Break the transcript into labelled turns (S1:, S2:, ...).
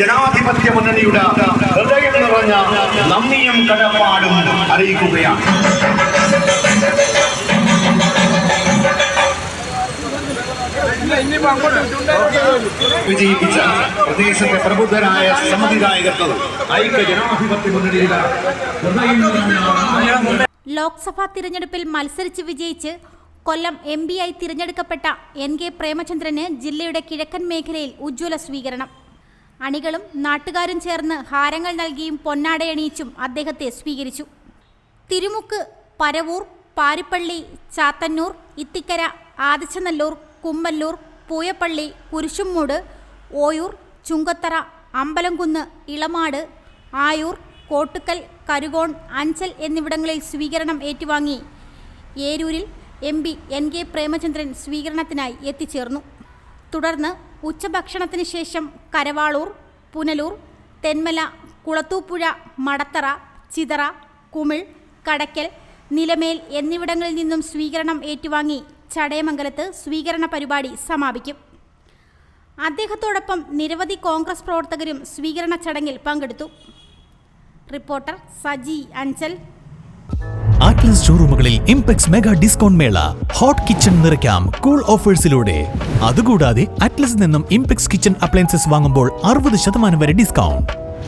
S1: ജനാധിപത്യ മുന്നണിയുടെ ഹൃദയം നിറഞ്ഞ നന്ദിയും കടപ്പാടും അറിയിക്കുകയാണ്. വിജയിപ്പിച്ച പ്രദേശത്തെ പ്രബുദ്ധരായ സമ്മതിദായകർക്ക് ഐക്യ ജനാധിപത്യ മുന്നണിയുടെ ഹൃദയം
S2: ലോക്സഭാ തിരഞ്ഞെടുപ്പിൽ മത്സരിച്ച് വിജയിച്ച് കൊല്ലം എം ആയി തിരഞ്ഞെടുക്കപ്പെട്ട എൻ കെ പ്രേമചന്ദ്രന് ജില്ലയുടെ കിഴക്കൻ മേഖലയിൽ ഉജ്ജ്വല സ്വീകരണം. അണികളും നാട്ടുകാരും ചേർന്ന് ഹാരങ്ങൾ നൽകിയും പൊന്നാടയണിയിച്ചും അദ്ദേഹത്തെ സ്വീകരിച്ചു. തിരുമുക്ക് പരവൂർ പാരിപ്പള്ളി ചാത്തന്നൂർ ഇത്തിക്കര ആദിച്ചനല്ലൂർ കുമ്മല്ലൂർ പൂയപ്പള്ളി കുരിശുംമൂട് ഓയൂർ ചുങ്കത്തറ അമ്പലംകുന്ന് ഇളമാട് ആയൂർ കോട്ടുക്കൽ കരുകോൺ അഞ്ചൽ എന്നിവിടങ്ങളിൽ സ്വീകരണം ഏറ്റുവാങ്ങി. ഏരൂരിൽ M P N K Premachandran സ്വീകരണത്തിനായി എത്തിച്ചേർന്നു. തുടർന്ന് ഉച്ചഭക്ഷണത്തിന് ശേഷം കരവാളൂർ പുനലൂർ തെന്മല കുളത്തൂപ്പുഴ മടത്തറ ചിതറ കുമിൾ കടയ്ക്കൽ നിലമേൽ എന്നിവിടങ്ങളിൽ നിന്നും സ്വീകരണം ഏറ്റുവാങ്ങി ചടയമംഗലത്ത് സ്വീകരണ പരിപാടി സമാപിക്കും. അദ്ദേഹത്തോടൊപ്പം നിരവധി കോൺഗ്രസ് പ്രവർത്തകരും സ്വീകരണ ചടങ്ങിൽ പങ്കെടുത്തു. റിപ്പോർട്ടർ സജി അഞ്ചൽ
S3: ആറ്റ്ലസ് ഷോറൂമുകളിൽ ഇംപെക്സ് മെഗാ ഡിസ്കൗണ്ട് മേള. ഹോട്ട് കിച്ചൺ നിറയ്ക്കാം കൂൾ ഓഫേഴ്സിലൂടെ. അതുകൂടാതെ അറ്റ്ലസ് നിന്നും ഇംപെക്സ് കിച്ചൺ അപ്ലയൻസസ് വാങ്ങുമ്പോൾ അറുപത് ശതമാനം വരെ ഡിസ്കൗണ്ട്.